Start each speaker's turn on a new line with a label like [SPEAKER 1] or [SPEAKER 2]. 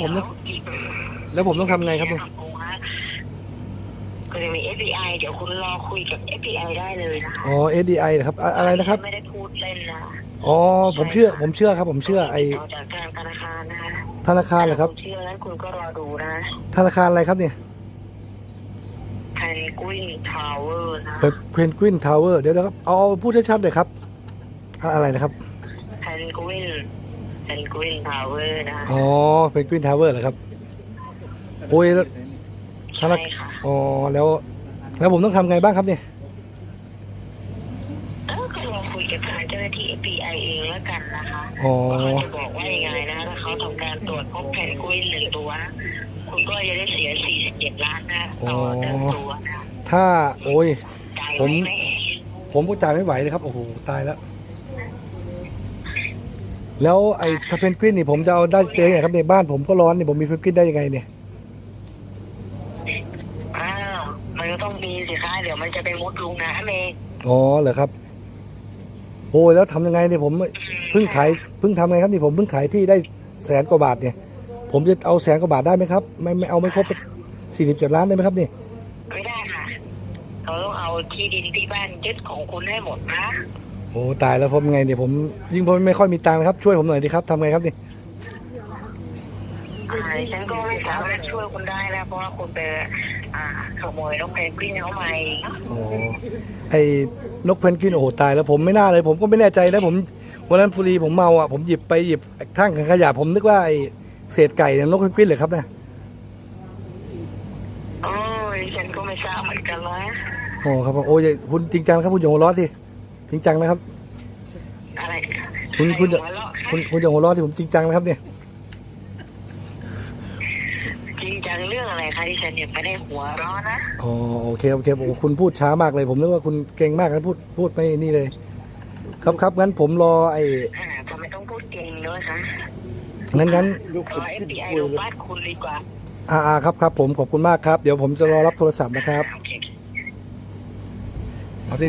[SPEAKER 1] ผมต้องแล้วผมต้องทำไงครับเนี่ย
[SPEAKER 2] ก็จะมี FBI เดี๋ยวคุณรอคุยกับ FBI ได้เลยนะคะ
[SPEAKER 1] อ๋อ SDI นะครับอะอะไรนะครับ
[SPEAKER 2] ไม่ได้พูดเล่นนะ
[SPEAKER 1] อ๋อผมเชื่อ ผมเชื่อครับ ผมเชื่อไอ
[SPEAKER 2] ออกจากทางธนาคารนะคะ
[SPEAKER 1] ธนาคารเหรอครับ
[SPEAKER 2] ณเชื่อแล้วคุณก็รอดูนะ
[SPEAKER 1] ธนาคารอะไรครับเนี่ย
[SPEAKER 2] แพนกวินทาวเวอร์นะ
[SPEAKER 1] เพนกวินทาวเวอร์เดี๋ยวนะครับเอาพูดชัดๆเลยครับอะอะไรนะครับ
[SPEAKER 2] แพนกวิน แพนกวินทาวเวอร์นะ
[SPEAKER 1] อ๋อเพนกวินทาวเวอร์เหรอครับโอ้ยแล้วธนา
[SPEAKER 2] ใช่ค่ะ
[SPEAKER 1] อ๋อแล้ว แล้วผมต้องทำไงบ้างครับเนี่ย
[SPEAKER 2] เออก็รอคุยกับทางเจ้าหน้าที่ FBI เองแล้วกันนะคะ
[SPEAKER 1] อ๋อ
[SPEAKER 2] ว่าเขาจะบอกว่ายังไงนะถ้าเขาทำการตรวจพบแพนกวินหนึ่งตัวนะคุณก็จะได้เสีย 47 ล้านนะต่อหนึ่งตัวนะ
[SPEAKER 1] ถ้าโอ้ย
[SPEAKER 2] จ่าย
[SPEAKER 1] ผม
[SPEAKER 2] ไหม
[SPEAKER 1] ผมก็จ่ายไม่ไหวเลยครับโอ้โหตายแล้ว แล้วไอ้ถ้าเพนกวินนี่ผมจะเอาได้เจอไงครับในบ้านผมก็ร้อนนี่ผมมีเพนกวินได้ยังไงเนี่ย
[SPEAKER 2] อ้าวมันก็ต้องมีสิคะเดี๋ยวมันจะไปมุดลุงน้ำเอง
[SPEAKER 1] อ๋อเหรอครับ โอ้ยแล้วทำยังไงเนี่ยผมเพิ่งขายเพิ่งทำไงครับนี่ผมเพิ่งขายที่ได้แสนกว่าบาทเนี่ย ผมจะเอาแสนกว่าบาทได้ไหมครับไม่ไม่เอาไม่ครบสี่สิบเจ็ดล้านได้ไหมครับนี่
[SPEAKER 2] ไม่ได้ค่ะ เขาต้องเอาที่ดินที่บ้านยึดของคุณให้หมดนะ
[SPEAKER 1] โอ้ตายแล้วผมยังไงเนี่ยผมยิ่งผมไม่ค่อยมีตังค์นะครับ ช่วยผมหน่อยดีครับทำไงครับนี่
[SPEAKER 2] อ่าดิฉันก็ไม่สามารถช่วยคุณได้นะเพราะว่าคุณไปอ่าขโมยนกเพนกวินเขาไป
[SPEAKER 1] โอ้ไอ้นกเพนกวินโอ้โหตายแล้วผมไม่น่าเลย ผมก็ไม่แน่ใจแล้วผมวันนั้นพุรีผมเมาอะผมหยิบไปหยิบทั้งขยะผมนึกว่าไอ้เศษไก่เนี่ยนกเพนกวินเลยครับนะ
[SPEAKER 2] โอ้ยดิฉันก็ไม่ทราบเหมือนกันนะ
[SPEAKER 1] โอ้ครับผมโอ้ยคุณจริงจังครับคุณอย่าหัวเร้อนสิ จริงจังนะครับ
[SPEAKER 2] อะไร
[SPEAKER 1] คุณคุณ
[SPEAKER 2] ใรหัวเราะ
[SPEAKER 1] คุณคุณอย่าหัวเร้อนสิผมจริงจังนะครับเนี่ย
[SPEAKER 2] จริงจังเรื่องอะไรคะดิฉันเนี่ยไม่ได้หัวเร้อนนะ
[SPEAKER 1] อ๋อโอเคโอเคโอ้คุณพูดช้ามากเลย ผมนึกว่าคุณเก่งมากนะพูดพูดไม่นี่เลย ครับครับงั้นผมรอไอ้
[SPEAKER 2] อ่าทำไมต้องพูดเก่งด้วยคะ
[SPEAKER 1] งั้นงั้น
[SPEAKER 2] รอ FBI ดูบ้านคุณดีกว่า
[SPEAKER 1] อ่าอ่าครับครับผมขอบคุณมากครับ เดี๋ยวผมจะรอรับโทรศัพท์นะครับ
[SPEAKER 2] โอเค
[SPEAKER 1] เอาสิ